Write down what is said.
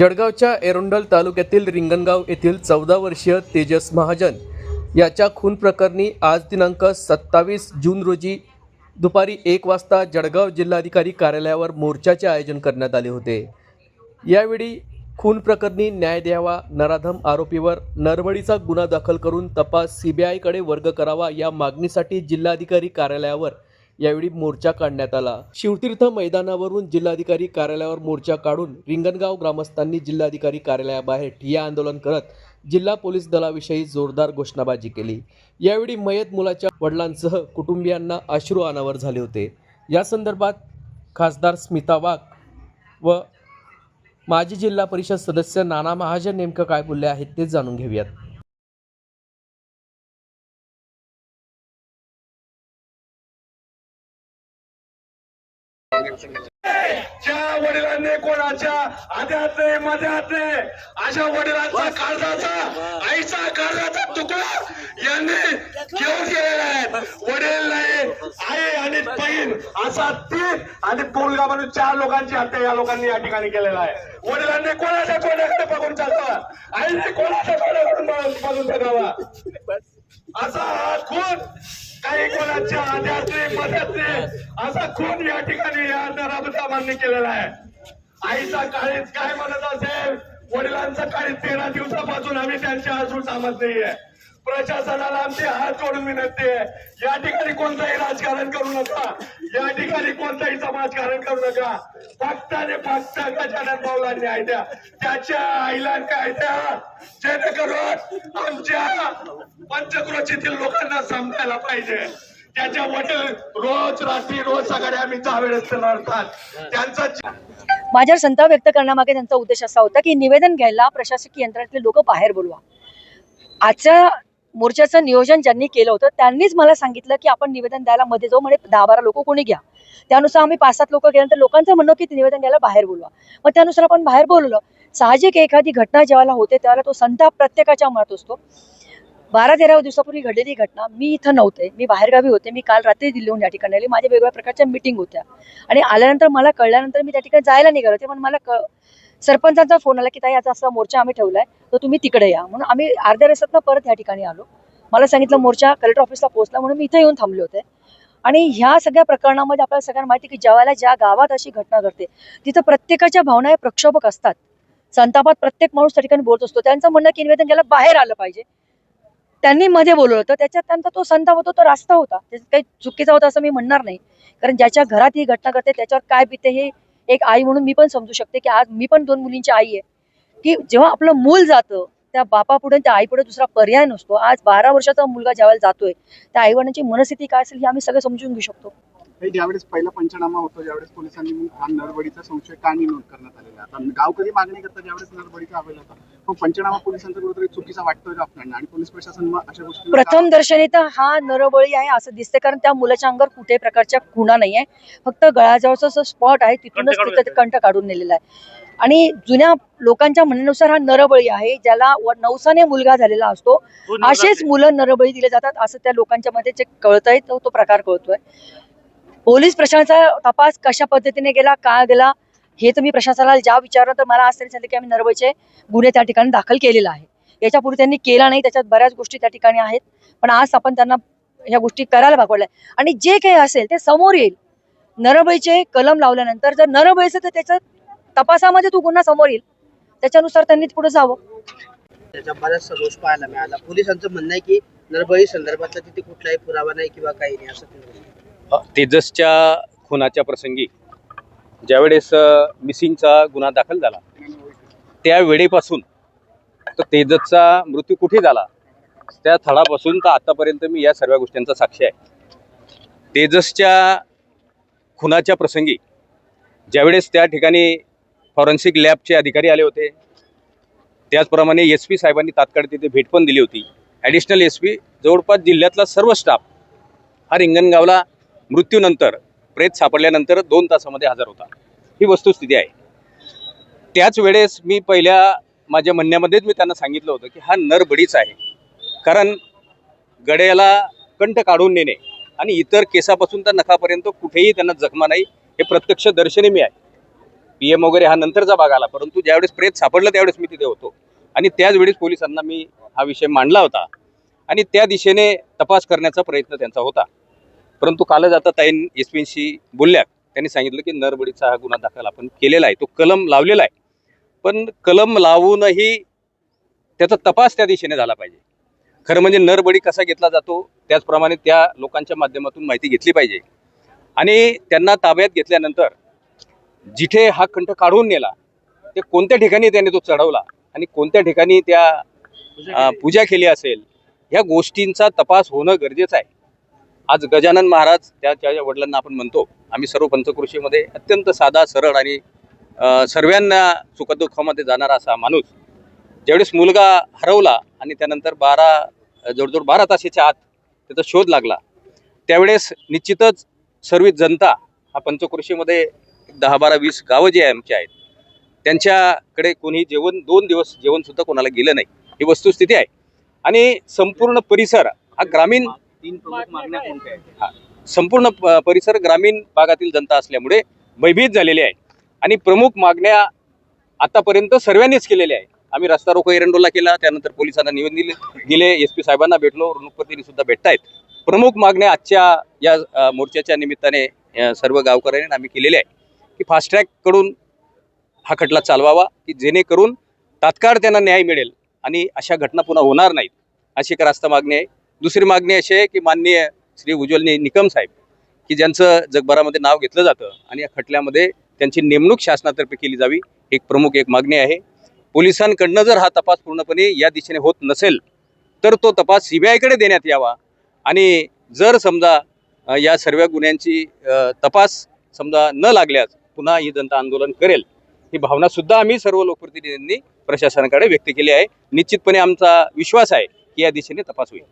जळगावच्या एरोंडल तालुक्यातील रिंगणगाव येथील चौदा वर्षीय तेजस महाजन याच्या खून प्रकरणी आज दिनांक सत्तावीस जून रोजी दुपारी एक वाजता जळगाव जिल्हाधिकारी कार्यालयावर मोर्चाचे आयोजन करण्यात आले होते. यावेळी खून प्रकरणी न्याय द्यावा नराधम आरोपीवर नरबळीचा गुन्हा दाखल करून तपास सीबीआयकडे वर्ग करावा या मागणीसाठी जिल्हाधिकारी कार्यालयावर यावेळी मोर्चा काढण्यात आला. शिवतीर्थ मैदानावरून जिल्हाधिकारी कार्यालयावर मोर्चा काढून रिंगणगाव ग्रामस्थांनी जिल्हाधिकारी कार्यालयाबाहेर ठिय्या आंदोलन करत जिल्हा पोलीस दलाविषयी जोरदार घोषणाबाजी केली. यावेळी मयत मुलाच्या वडिलांसह कुटुंबियांना अश्रू अनावर झाले होते. या संदर्भात खासदार स्मिता वाघ व माजी जिल्हा परिषद सदस्य नाना महाजन नेमकं काय बोलले आहेत ते जाणून घेऊयात. ज्या वडिलांनी कोणाच्या आध्यात नाही मध्यात नाही अशा वडिलांचा काळजाचा आईचा काळजाचा तुकडा यांनी घेऊन गेलेला आहे. वडील नाही आई आणि बहीण असा तीन आणि पोलगा म्हणून चार लोकांची हत्या या लोकांनी या ठिकाणी केलेला आहे. वडिलांनी कोणाच्या तोंडाकडे बघून चालता? आईने कोणाच्या तोंडाकडून बघून बघावा? असा हा खून काही कोणाच्या आध्यात्मिक मध्यात्मिक असा खून या ठिकाणी या नराबतामांनी केलेला आहे. आईचा काळीच काय म्हणत असेल? वडिलांचा काळी तेरा दिवसापासून आम्ही त्यांच्या अजून सांगत नाहीये प्रशासनाला आमचे हात जोडून विनंती आहे. या ठिकाणी कोणताही राजकारण करू नका. या ठिकाणी कोणताही समाजकारण करू नका. फक्त आणि फक्त गजानन भाऊला न्याय द्या त्याच्या आईला काय द्या जेणेकरून आमच्या पंचक्रोशीतील लोकांना समजायला पाहिजे. त्याच्या वडील रोज रात्री रोज सकाळी आम्ही वेळेस लढतात त्यांचा माझ्यावर संताप व्यक्त करण्यामागे त्यांचा उद्देश असा होता की निवेदन घ्यायला प्रशासकीय यंत्रणातले लोक बाहेर बोलवा. आजच्या मोर्चाचं नियोजन ज्यांनी केलं होतं त्यांनीच मला सांगितलं की आपण निवेदन द्यायला मध्ये जाऊ म्हणजे दहा बारा लोक कोणी घ्या. त्यानुसार आम्ही पाच सात लोक गेल्यानंतर लोकांचं म्हणणं की निवेदन द्यायला बाहेर बोलवा. मग त्यानुसार आपण बाहेर बोलवलं. साहजिक एखादी घटना जेव्हा होते त्यावेळेला तो संताप प्रत्येकाच्या मनात असतो. बारा तेरा दिवसापूर्वी घडलेली घटना मी इथं नव्हते. मी बाहेरगावी होते. मी काल रात्री दिल्लीहून या ठिकाणी आली. माझ्या वेगवेगळ्या प्रकारच्या मिटिंग होत्या. आणि आल्यानंतर मला कळल्यानंतर मी त्या ठिकाणी जायला निघाले होते पण मला क सरपंचांचा फोन आला की ताई आता असा मोर्चा आम्ही ठेवलाय तर तुम्ही तिकडे या. म्हणून आम्ही अर्ध्या रस्त्यातनं परत या ठिकाणी आलो. मला सांगितलं मोर्चा कलेक्टर ऑफिसला पोहोचला. म्हणून मी इथे येऊन थांबले होते. आणि ह्या सगळ्या प्रकरणामध्ये आपल्याला सगळ्यांना माहिती की ज्यावेळेला ज्या गावात अशी घटना घडते तिथं प्रत्येकाच्या भावना हे प्रक्षोभक असतात. संतापात प्रत्येक माणूस त्या ठिकाणी बोलत असतो. त्यांचं म्हणणं की निवेदन घ्यायला बाहेर आलं पाहिजे. त्यांनी मध्ये बोलवलं होतं. त्याच्यात त्यांचा तो संताप होता तो रास्ता होता. त्याच्यात काही चुकीचा होता असं मी म्हणणार नाही. कारण ज्याच्या घरात ही घटना घडते त्याच्यावर काय बीते हे एक आई म्हणून मी पण समजू शकते की आज मी पण दोन मुलींची आई आहे. की जेव्हा आपलं मूल जातं त्या बापापुढे त्या आईपुढे दुसरा पर्याय नसतो. आज बारा वर्षाचा मुलगा ज्यावेळेला जातोय त्या आईवडिलांची मनस्थिती काय असेल हे आम्ही सगळं समजून घेऊ शकतो. हे ज्यावेळेस पहिला पंचनामा होतो ज्यावेळेस पोलिसांनी मग हा नरबडीचा संशय का नाही नोंद करण्यात आलेला? आता गावकरी मागणी करतात ज्यावेळेस नरबडीचा अहवाल होता. पंचनामा पोलिसांचा कुठेतरी चुकीचा वाटतोय का आपल्याला? आणि पोलीस प्रशासन अशा गोष्टी प्रथम दर्शनी तर हा नरबळी आहे असं दिसते कारण त्या मुलाच्या अंगावर कुठे प्रकारच्या खुणा नाही आहे फक्त गळाजवळचा जो स्पॉट आहे तिथूनच तिथं ते कंठ काढून नेलेला आहे. आणि जुन्या लोकांच्या म्हणण्यानुसार हा नरबळी आहे ज्याला नवसाने मुलगा झालेला असतो. असेच मुलं नरबळी दिले जातात असं त्या लोकांच्या मध्ये जे कळतंय तो तो प्रकार कळतोय. पोलीस प्रशासनाचा तपास कशा पद्धतीने गेला का गेला हे तर मी प्रशासनाला ज्या विचारलं तर मला आज तरी सांगितलं की आम्ही नरबळीचे गुन्हे त्या ठिकाणी दाखल केलेला आहे. याच्यापूर्वी त्यांनी केला नाही त्याच्यात बऱ्याच गोष्टी त्या ठिकाणी आहेत. पण आज आपण त्यांना ह्या गोष्टी करायला भागवल्या आणि जे काही असेल ते समोर येईल. नरबळीचे कलम लावल्यानंतर जर नरबळीचं तर त्याच्या तपासामध्ये तो गुन्हा समोर येईल. त्याच्यानुसार त्यांनी पुढे जावं. त्याचा बराचसा दोष पाहायला मिळाला. पोलिसांचं म्हणणं आहे की नरबळी संदर्भातला तिथे कुठलाही पुरावा नाही किंवा काही नाही असं तेजसच्या खुनाच्या प्रसंगी ज्यावेळेस मिसिंगचा गुन्हा दाखल झाला त्या वेळेपासून तर तेजसचा मृत्यू कुठे झाला त्या थळापासून तर आतापर्यंत मी या सर्व गोष्टींचा साक्षी आहे. तेजसच्या खुनाच्या प्रसंगी ज्यावेळेस त्या ठिकाणी फॉरेन्सिक लॅबचे अधिकारी आले होते त्याचप्रमाणे एस पी साहेबांनी तात्काळ तिथे भेट पण दिली होती. ॲडिशनल एस पी जवळपास जिल्ह्यातला सर्व स्टाफ हा रिंगणगावला मृत्यूनंतर प्रेत सापडल्यानंतर दोन तासामध्ये हजर होता. ही वस्तुस्थिती आहे. त्याच वेळेस मी पहिल्या माझ्या म्हणण्यामध्येच मी त्यांना सांगितलं होतं की हा नरबडीच आहे. कारण गड्याला कंठ काढून नेणे आणि इतर केसापासून तर नखापर्यंत कुठेही त्यांना जखमा नाही हे प्रत्यक्ष दर्शनी मी आहे. पी एम वगैरे हा नंतरचा भाग आला परंतु ज्यावेळेस प्रेत सापडलं त्यावेळेस मी तिथे होतो. आणि त्याच वेळेस पोलिसांना मी हा विषय मांडला होता. आणि त्या दिशेने तपास करण्याचा प्रयत्न त्यांचा होता. परंतु कालच आता ताईन एस पीशी बोलल्या त्यांनी सांगितलं की नरबडीचा हा गुन्हा दाखल आपण केलेला आहे. तो कलम लावलेला आहे. पण कलम लावूनही त्याचा तपास त्या दिशेने झाला पाहिजे. खरं म्हणजे नरबळी कसा घेतला जातो त्याचप्रमाणे त्या लोकांच्या माध्यमातून माहिती घेतली पाहिजे. आणि त्यांना ताब्यात घेतल्यानंतर जिथे हा कंठ काढून नेला ते कोणत्या ठिकाणी त्याने तो चढवला आणि कोणत्या ठिकाणी त्या पूजा केली असेल ह्या गोष्टींचा तपास होणं गरजेचं आहे. आज गजानन महाराज त्या त्याच्या वडिलांना आपण म्हणतो आम्ही सर्व पंचकृषीमध्ये अत्यंत साधा सरळ आणि सर्वांना सुखदुःखामध्ये जाणारा असा माणूस. ज्यावेळेस मुलगा हरवला आणि त्यानंतर बारा जवळजवळ बारा तासाच्या आत त्याचा शोध लागला त्यावेळेस निश्चितच सर्व जनता हा पंचकृषीमध्ये दहा बारा वीस गावं जे आहे आमची आहेत त्यांच्याकडे कोणी जेवण दोन दिवस जेवणसुद्धा कोणाला गेलं नाही. ही वस्तुस्थिती आहे. आणि संपूर्ण परिसर हा ग्रामीण तीन प्रमुख मागण्या कोणत्या आहेत? हा. संपूर्ण परिसर ग्रामीण भागातील जनता असल्यामुळे भयभीत झालेली आहे. आणि प्रमुख मागण्या आतापर्यंत सर्वांनीच केलेल्या आहे आम्ही रस्ता रोको एरंडोला केला त्यानंतर पोलिसांना निवेदन दिले दिले एस पी साहेबांना भेटलो रणुपतीने सुद्धा भेटतायत. प्रमुख मागण्या आजच्या या मोर्चाच्या निमित्ताने सर्व गावकऱ्यांनी आम्ही केलेल्या आहे की फास्टकडून हा खटला चालवावा की जेणेकरून तात्काळ त्यांना न्याय मिळेल. आणि अशा घटना पुन्हा होणार नाहीत. अशी एक रास्ता मागणी आहे. दुसरी मागणी अशी आहे की माननीय श्री उज्ज्वल निकम साहेब की ज्यांचं जगभरामध्ये नाव घेतलं जातं आणि या खटल्यामध्ये त्यांची नेमणूक शासनातर्फे केली जावी एक प्रमुख एक मागणी आहे. पोलिसांकडनं जर हा तपास पूर्णपणे या दिशेने होत नसेल तर तो तपास सीबीआयकडे देण्यात यावा. आणि जर समजा या सर्व गुन्ह्यांची तपास समजा न लागल्यास पुन्हा ही जनता आंदोलन करेल ही भावनासुद्धा आम्ही सर्व लोकप्रतिनिधींनी प्रशासनाकडे व्यक्त केली आहे. निश्चितपणे आमचा विश्वास आहे या दिशेने तपास होईल.